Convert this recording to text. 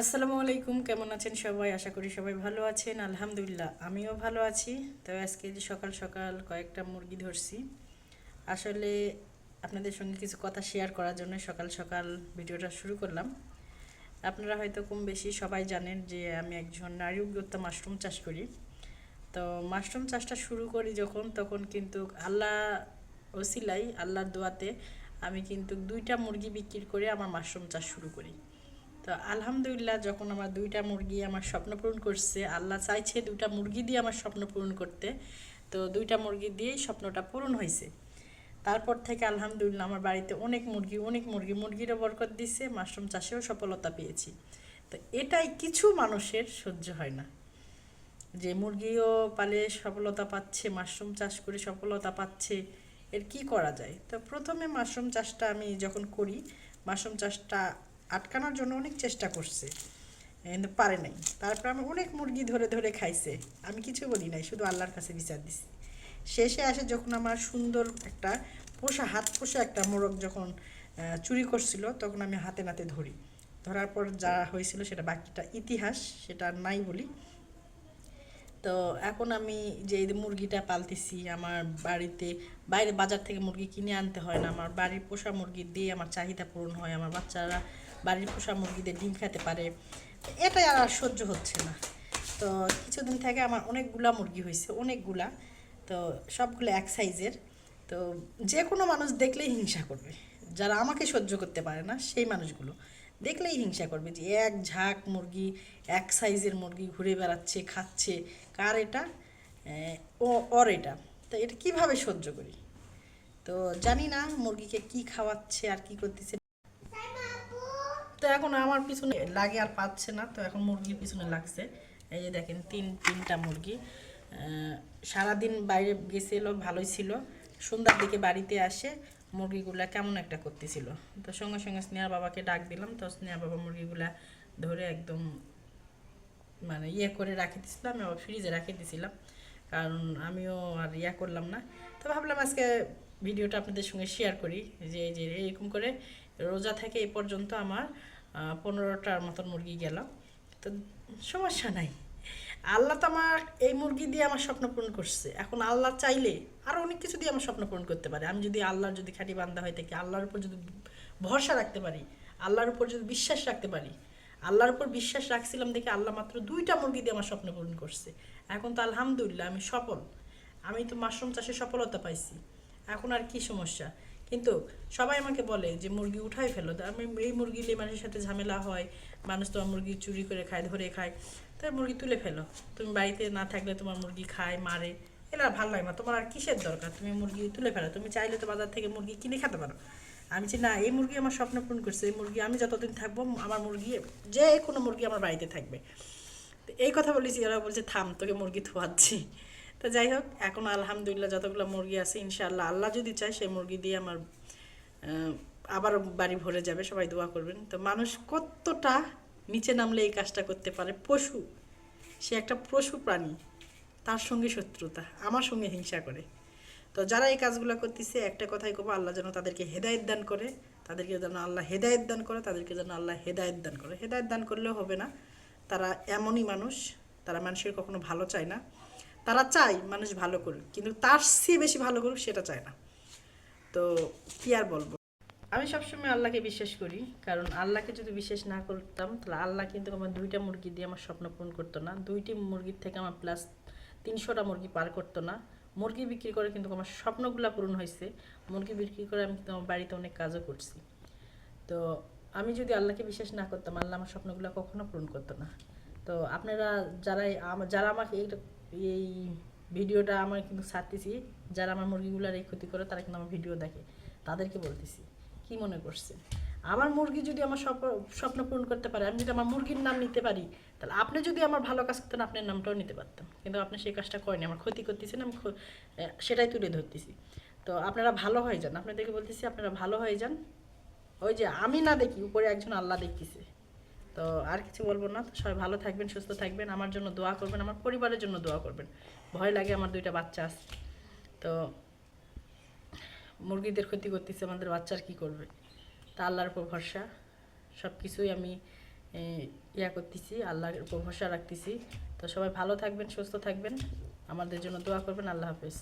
আসসালামু আলাইকুম, কেমন আছেন সবাই? আশা করি সবাই ভালো আছেন। আলহামদুলিল্লাহ, আমিও ভালো আছি। তো আজকে যে সকাল সকাল কয়েকটা মুরগি ধরছি। আসলে আপনাদের সঙ্গে কিছু কথা শেয়ার করার জন্য সকাল সকাল ভিডিওটা শুরু করলাম। আপনারা হয়তো কম বেশি সবাই জানেন যে আমি একজন নারী উদ্যোক্তা মাশরুম চাষ করি। তো মাশরুম চাষটা শুরু করি যখন, তখন কিন্তু আল্লাহ ওসিলাই, আল্লাহর দোয়াতে আমি কিন্তু দুইটা মুরগি বিক্রি করে আমার মাশরুম চাষ শুরু করি। তো আলহামদুলিল্লাহ যখন আমার দুইটা মুরগি আমার স্বপ্ন পূরণ করছে, আল্লাহ চাইছে দুইটা মুরগি দিয়ে আমার স্বপ্ন পূরণ করতে। তো দুইটা মুরগি দিয়েই স্বপ্নটা পূরণ হয়েছে। তারপর থেকে আলহামদুলিল্লাহ আমার বাড়িতে অনেক মুরগি অনেক মুরগি, মুরগিরও বরকত দিচ্ছে মাশরুম চাষেও সফলতা পেয়েছি। তো এটাই কিছু মানুষের সহ্য হয় না। যে মুরগিও পালে সফলতা পাচ্ছে, মাশরুম চাষ করে সফলতা পাচ্ছে, এর কি করা যায়? তো প্রথমে মাশরুম চাষটা আমি যখন করি, মাশরুম চাষটা আটকানোর জন্য অনেক চেষ্টা করছে কিন্তু পারে নাই। তারপর আমি অনেক মুরগি ধরে ধরে খাইছে। আমি কিছু বলি নাই, শুধু আল্লাহর কাছে বিচার দিছি। শেষে আসে যখন আমার সুন্দর একটা পোষা, হাত পোষা একটা মোরগ যখন চুরি করছিল, তখন আমি হাতে নাতে ধরি। ধরার পর যা হয়েছিল সেটা বাকিটা ইতিহাস, সেটা নাই বলি। তো এখন আমি যে মুরগিটা পালতেছি, আমার বাড়িতে, বাইরে বাজার থেকে মুরগি কিনে আনতে হয় না। আমার বাড়ির পোষা মুরগি দিয়ে আমার চাহিদা পূরণ হয়। আমার বাচ্চারা বাড়ির পোষা মুরগিদের ডিম খেতে পারে, এটাই আর সহ্য হচ্ছে না। তো কিছুদিন থেকে আমার অনেকগুলা মুরগি হয়েছে, অনেকগুলা। তো সবগুলো এক সাইজের। তো যে কোনো মানুষ দেখলেই হিংসা করবে। যারা আমাকে সহ্য করতে পারে না, সেই মানুষগুলো দেখলেই হিংসা করবে যে এক ঝাঁক মুরগি, এক সাইজের মুরগি ঘুরে বেড়াচ্ছে, খাচ্ছে। কার এটা? ও, ওর এটা। তো এটা কীভাবে সহ্য করি? তো জানি না মুরগিকে কি খাওয়াচ্ছে আর কি করতেছে। এখন আমার পিছনে লাগে আর পাচ্ছে না, তো এখন মুরগির পিছনে লাগছে। এই যে দেখেন, তিন, তিনটা মুরগি। সারাদিন বাইরে গেছিল, ভালোই ছিল। সন্ধ্যার দিকে বাড়িতে আসে, মুরগিগুলা কেমন একটা করতেছিল। তো সঙ্গে সঙ্গে স্নেহা বাবাকে ডাক দিলাম, তো স্নেহা বাবা মুরগিগুলা ধরে একদম মানে ইয়ে করে রাখে দিয়েছিলাম আবার ফ্রিজে রাখে দিয়েছিলাম কারণ আমিও আর ইয়া করলাম না। তো ভাবলাম আজকে ভিডিওটা আপনাদের সঙ্গে শেয়ার করি, যে এই যে, এরকম করে রোজা থেকে এই পর্যন্ত আমার পনেরোটার মতন মুরগি গেল। তো সমস্যা নাই। আল্লাহ তো আমার এই মুরগি দিয়ে আমার স্বপ্ন পূরণ করছে। এখন আল্লাহ চাইলে আরও অনেক কিছু দিয়ে আমার স্বপ্ন পূরণ করতে পারে। আমি যদি আল্লাহর যদি খাঁটি বান্ধা হয়ে থাকি, আল্লাহর উপর যদি ভরসা রাখতে পারি, আল্লাহর উপর যদি বিশ্বাস রাখতে পারি, আল্লাহর উপর বিশ্বাস রাখছিলাম দেখে আল্লাহ মাত্র দুইটা মুরগি দিয়ে আমার স্বপ্ন পূরণ করছে। এখন তো আলহামদুলিল্লাহ আমি সফল। আমি তো মাশরুম চাষে সফলতা পাইছি। এখন আর কি সমস্যা? কিন্তু সবাই আমাকে বলে যে মুরগি উঠাই ফেলো। আমি এই মুরগি মানুষের সাথে ঝামেলা হয়, মানুষ তোমার মুরগি চুরি করে খায়, ধরে খায়। তাই মুরগি তুলে ফেলো। তুমি বাড়িতে না থাকলে তোমার মুরগি খায়, মারে। এরা ভালো লাগে না। তোমার আর কিসের দরকার? তুমি মুরগি তুলে ফেলো। তুমি চাইলে তো বাজার থেকে মুরগি কিনে খেতে পারো। আমি বলছি, না, এই মুরগি আমার স্বপ্ন পূরণ করছে। এই মুরগি আমি যতদিন থাকব, আমার মুরগি, যে কোনো মুরগি আমার বাড়িতে থাকবে। এই কথা বলেছি। এরা বলছে, থাম, তোকে মুরগি ধোয়াচ্ছি তো যাই হোক, এখন আলহামদুলিল্লাহ যতগুলো মুরগি আছে, ইনশাআল্লাহ আল্লাহ যদি চায় সেই মুরগি দিয়ে আমার আবার বাড়ি ভরে যাবে, সবাই দোয়া করবেন। তো মানুষ কতটা নিচে নামলে এই কাজটা করতে পারে? পশু, সে একটা পশু প্রাণী, তার সঙ্গে শত্রুতা, আমার সঙ্গে হিংসা করে। তো যারা এই কাজগুলো করতেছে, একটা কথাই কব, আল্লাহ যেন তাদেরকে হেদায়ত দান করে, তাদেরকে যেন আল্লাহ হেদায়ত দান করে, তাদেরকে যেন আল্লাহ হেদায়ত দান করে। হেদায়ত দান করলেও হবে না। তারা এমনই মানুষ, তারা মানুষের কখনো ভালো চায় না। তারা চায় মানুষ ভালো করুক, কিন্তু তার চেয়ে বেশি ভালো করুক সেটা চায় না। তো কি আর বলব? আমি সবসময় আল্লাহকে বিশ্বাস করি, কারণ আল্লাহকে যদি বিশ্বাস না করতাম, তাহলে আল্লাহ কিন্তু আমার দুইটা মুরগি দিয়ে আমার স্বপ্ন পূরণ করতো না। দুইটি মুরগির থেকে আমার প্লাস তিনশোটা মুরগি পার করতো না। মুরগি বিক্রি করে কিন্তু আমার স্বপ্নগুলো পূরণ হয়েছে মুরগি বিক্রি করে আমি কিন্তু আমার বাড়িতে অনেক কাজও করছি। তো আমি যদি আল্লাহকে বিশ্বাস না করতাম, আল্লাহ আমার স্বপ্নগুলো কখনো পূরণ করতো না। তো আপনারা যারা যারা আমাকে এই ভিডিওটা আমার কিন্তু ছাড়তেছি, যারা আমার মুরগিগুলার এই ক্ষতি করে, তারা কিন্তু আমার ভিডিও দেখে। তাদেরকে বলতেছি, কি মনে করছে আমার মুরগি যদি আমার স্বপ্ন স্বপ্ন পূরণ করতে পারে, আমি যদি আমার মুরগির নাম নিতে পারি, তাহলে আপনি যদি আমার ভালো কাজ করতেন আপনার নামটাও নিতে পারতাম কিন্তু আপনি সেই কাজটা করেনি আমার ক্ষতি করতেছেন আমি সেটাই তুলে ধরতেছি। তো আপনারা ভালো হয়ে যান। আপনাদেরকে বলতেছি, আপনারা ভালো হয়ে যান। ওই যে আমি না দেখি, উপরে একজন আল্লাহ দেখতেছে। তো আর কিছু বলব না। তো সবাই ভালো থাকবেন, সুস্থ থাকবেন, আমার জন্য দোয়া করবেন, আমার পরিবারের জন্য দোয়া করবেন। ভয় লাগে আমার দুইটা বাচ্চা আছে। তো মুরগিদের ক্ষতি করতেছে, আমাদের বাচ্চার কি করবে? তা আল্লাহর উপর ভরসা। সব কিছুই আমি ইয়া করতেছি, আল্লাহর উপর ভরসা রাখতেছি। তো সবাই ভালো থাকবেন, সুস্থ থাকবেন। আমাদের জন্য দোয়া করবেন, আল্লাহ হাফেজ।